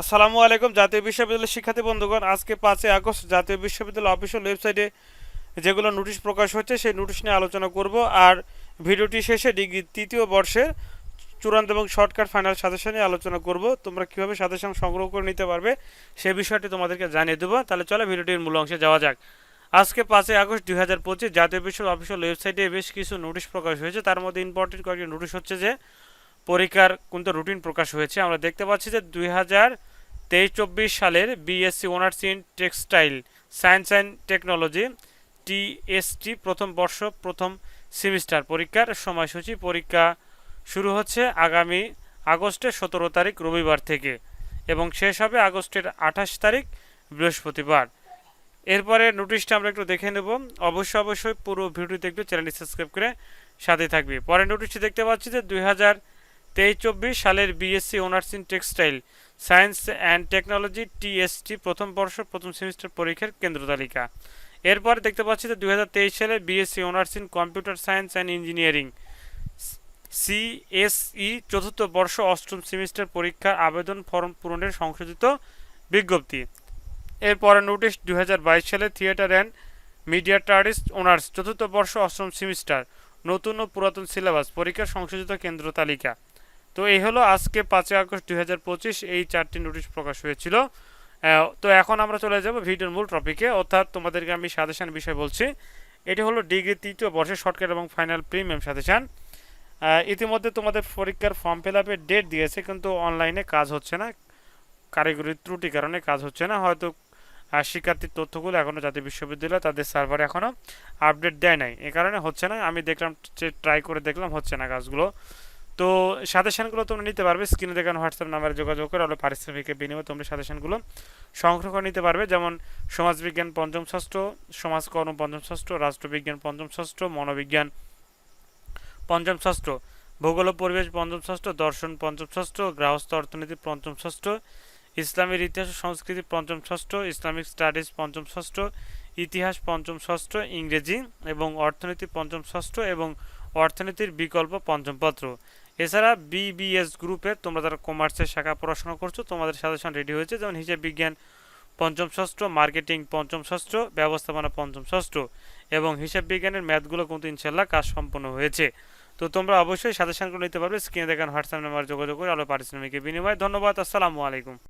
আসসালামু আলাইকুম, জাতীয় বিশ্ববিদ্যালয়ের শিক্ষার্থী বন্ধুগণ, আজকে পাঁচই আগস্ট, জাতীয় বিশ্ববিদ্যালয় অফিসিয়াল ওয়েবসাইটে যেগুলো নোটিশ প্রকাশ হচ্ছে, সেই নোটিশ নিয়ে আলোচনা করব। আর ভিডিওটি শেষে ডিগ্রি তৃতীয় বর্ষের চূড়ান্ত এবং শর্টকাট ফাইনাল সাজেশন নিয়ে আলোচনা করব। তোমরা কীভাবে সাজেশন সংগ্রহ করে নিতে পারবে, সে বিষয়টি তোমাদেরকে জানিয়ে দেবো। তাহলে চলো ভিডিওটির মূল অংশে যাওয়া যাক। আজকে পাঁচই আগস্ট দুই হাজার পঁচিশ, জাতীয় বিশ্ববিদ্যালয় অফিসিয়াল ওয়েবসাইটে বেশ কিছু নোটিশ প্রকাশ হয়েছে। তার মধ্যে ইম্পর্টেন্ট কয়েকটি নোটিশ হচ্ছে যে পরীক্ষার কিন্তু রুটিন প্রকাশ হয়েছে। আমরা দেখতে পাচ্ছি যে দুই হাজার তেইশ চব্বিশ সালের BSc honours in textile science and technology TST প্রথম বর্ষ, প্রথম সেমিস্টার পরীক্ষার সময়সূচি। পরীক্ষা শুরু হচ্ছে আগামী আগস্টের সতেরো তারিখ রবিবার থেকে এবং শেষ হবে আগস্টের আঠাশ তারিখ বৃহস্পতিবার। এরপরে নোটিশটা আমরা একটু দেখে নেব। অবশ্যই অবশ্যই পুরো ভিডিওতে একটু চ্যানেলটি সাবস্ক্রাইব করে সাথে থাকবে। পরে নোটিশটি দেখতে পাচ্ছি যে দুই হাজার তেইশ চব্বিশ সালের BSc honours in textile science and technology TST প্রথম বর্ষ, প্রথম সেমিস্টার পরীক্ষার কেন্দ্র তালিকা। এরপর দেখতে পাচ্ছি যে দু হাজার তেইশ সালে BSc honours in computer science and engineering CSE চতুর্থ বর্ষ, অষ্টম সেমিস্টার পরীক্ষার আবেদন ফর্ম পূরণের সংশোধিত বিজ্ঞপ্তি। এরপরে নোটিশ দু হাজার বাইশ সালে theatre and media artist honours চতুর্থ বর্ষ, অষ্টম সেমিস্টার নতুন ও পুরাতন সিলেবাস পরীক্ষার সংশোধিত কেন্দ্র তালিকা। তো এই হলো আজকে পাঁচই আগস্ট দুই হাজার পঁচিশ, এই চারটি নোটিশ প্রকাশ হয়েছিল। তো এখন আমরা চলে যাব ভিডিওর মূল টপিকে অর্থাৎ তোমাদেরকে আমি সাজেশন বিষয় বলছি। এটি হলো ডিগ্রি তৃতীয় বর্ষের শর্টকাট এবং ফাইনাল প্রিমিয়াম সাজেশন। ইতিমধ্যে তোমাদের পরীক্ষার ফর্ম ফিল আপের ডেট দিয়েছে, কিন্তু অনলাইনে কাজ হচ্ছে না। কারিগরি ত্রুটি কারণে কাজ হচ্ছে না। হয়তো শিক্ষার্থীর তথ্যগুলো এখনও জাতীয় বিশ্ববিদ্যালয় তাদের সার্ভারে এখনও আপডেট দেয় নাই। এ কারণে হচ্ছে না। আমি দেখলাম ট্রাই করে দেখলাম, হচ্ছে না কাজগুলো। তো সাজেশনগুলো তোমরা নিতে পারবে স্ক্রিনে দেখানো হোয়াটসঅ্যাপ নাম্বারে যোগাযোগ করে হলে পারিশ্রমিকের বিনিময়ে তোমরা সাজেশনগুলো সংগ্রহ করে নিতে পারবে যেমন সমাজবিজ্ঞান পঞ্চম ষষ্ঠ সমাজকর্ম পঞ্চম ষষ্ঠ রাষ্ট্রবিজ্ঞান পঞ্চম ষষ্ঠ মনোবিজ্ঞান পঞ্চম ষষ্ঠ ভূগোল পরিবেশ পঞ্চম ষষ্ঠ দর্শন পঞ্চম ষষ্ঠ গৃহস্থ অর্থনীতি পঞ্চম ষষ্ঠ ইসলামের ইতিহাস সংস্কৃতি পঞ্চম ষষ্ঠ ইসলামিক স্টাডিজ পঞ্চম ষষ্ঠ ইতিহাস পঞ্চম ষষ্ঠ ইংরেজি এবং অর্থনীতি পঞ্চম ষষ্ঠ এবং অর্থনীতির বিকল্প পঞ্চম পত্র এছাড়া বিবিএস গ্রুপে তোমরা যারা কমার্সের শাখা পড়াশোনা করছ, তোমাদের সাজেশন রেডি হয়েছে যেমন হিসাব বিজ্ঞান পঞ্চম ষষ্ঠ, মার্কেটিং পঞ্চম ষষ্ঠ, ব্যবস্থাপনা পঞ্চম ষষ্ঠ এবং হিসাব বিজ্ঞানের ম্যাথগুলো কিন্তু ইনশাল্লাহ কাজ সম্পন্ন হয়েছে। তো তোমরা অবশ্যই সাজেশনগুলো নিতে পারবে, স্ক্রিনে দেখান হোয়াটসঅ্যাপ নাম্বার যোগাযোগ করে আলো পারিশ্রমিকের বিনিময়। ধন্যবাদ, আসসালামু আলাইকুম।